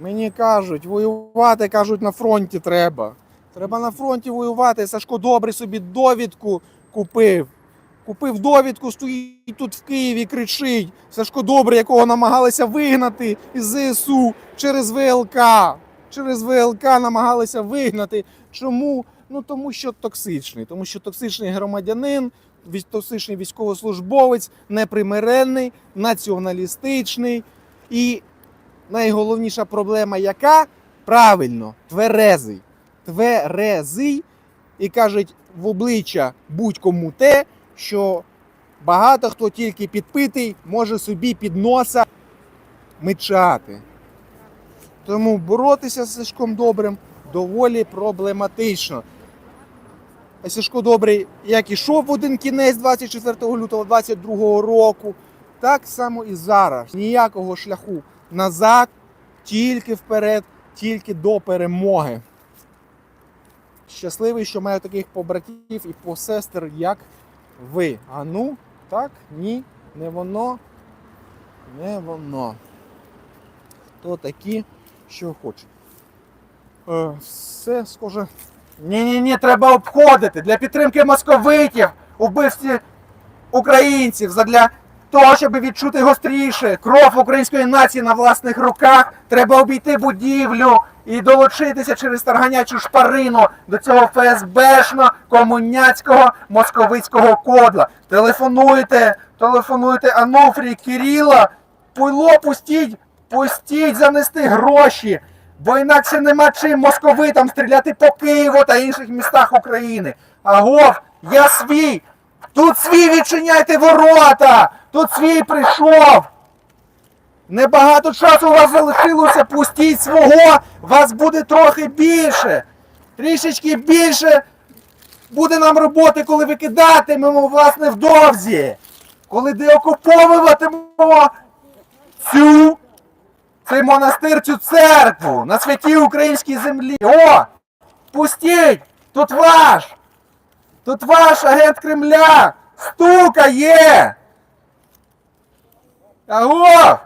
Мені кажуть, воювати кажуть на фронті треба. Треба на фронті воювати. Сашко добрий собі довідку купив. Купив довідку, стоїть тут в Києві, кричить. Сашко добрий, якого намагалися вигнати із ЗСУ через ВЛК. Через ВЛК намагалися вигнати. Чому? Ну тому що токсичний, тому що токсичний громадянин, токсичний військовослужбовець, непримиренний, націоналістичний. І найголовніша проблема, яка правильно, тверезий. Тверезий і кажуть в обличчя будь-кому те, що багато хто тільки підпитий може собі під носа мичати. Тому боротися з Сашком Добрим доволі проблематично. А Сашко Добрий як ішов в один кінець 24 лютого 22 року, так само і зараз. Ніякого шляху назад, тільки вперед, тільки до перемоги. Щасливий, що маю таких побратів і посестер, як ви. А ну, так, ні, не воно, не воно. То такі, що хочуть. Е, все схоже. Ні-ні-ні, треба обходити для підтримки московитів, убивстві українців, задля того, щоб відчути гостріше кров української нації на власних руках, треба обійти будівлю і долучитися через тарганячу шпарину до цього ФСБшно комуняцького московицького кодла. Телефонуйте, телефонуйте Ануфрій Кирила, пуйло пустіть, пустіть занести гроші. Бо інакше нема чим московитам стріляти по Києву та інших містах України. Агов, я свій! Тут свій відчиняйте ворота! Тут свій прийшов! Небагато часу у вас залишилося, пустіть свого, вас буде трохи більше. Трішечки більше буде нам роботи, коли викидатимемо вас невдовзі. Коли деокуповуватимемо цю цей монастир, цю церкву на святій українській землі. О! Пустіть! Тут ваш! Тут ваш агент Кремля! Стука є! Arrua!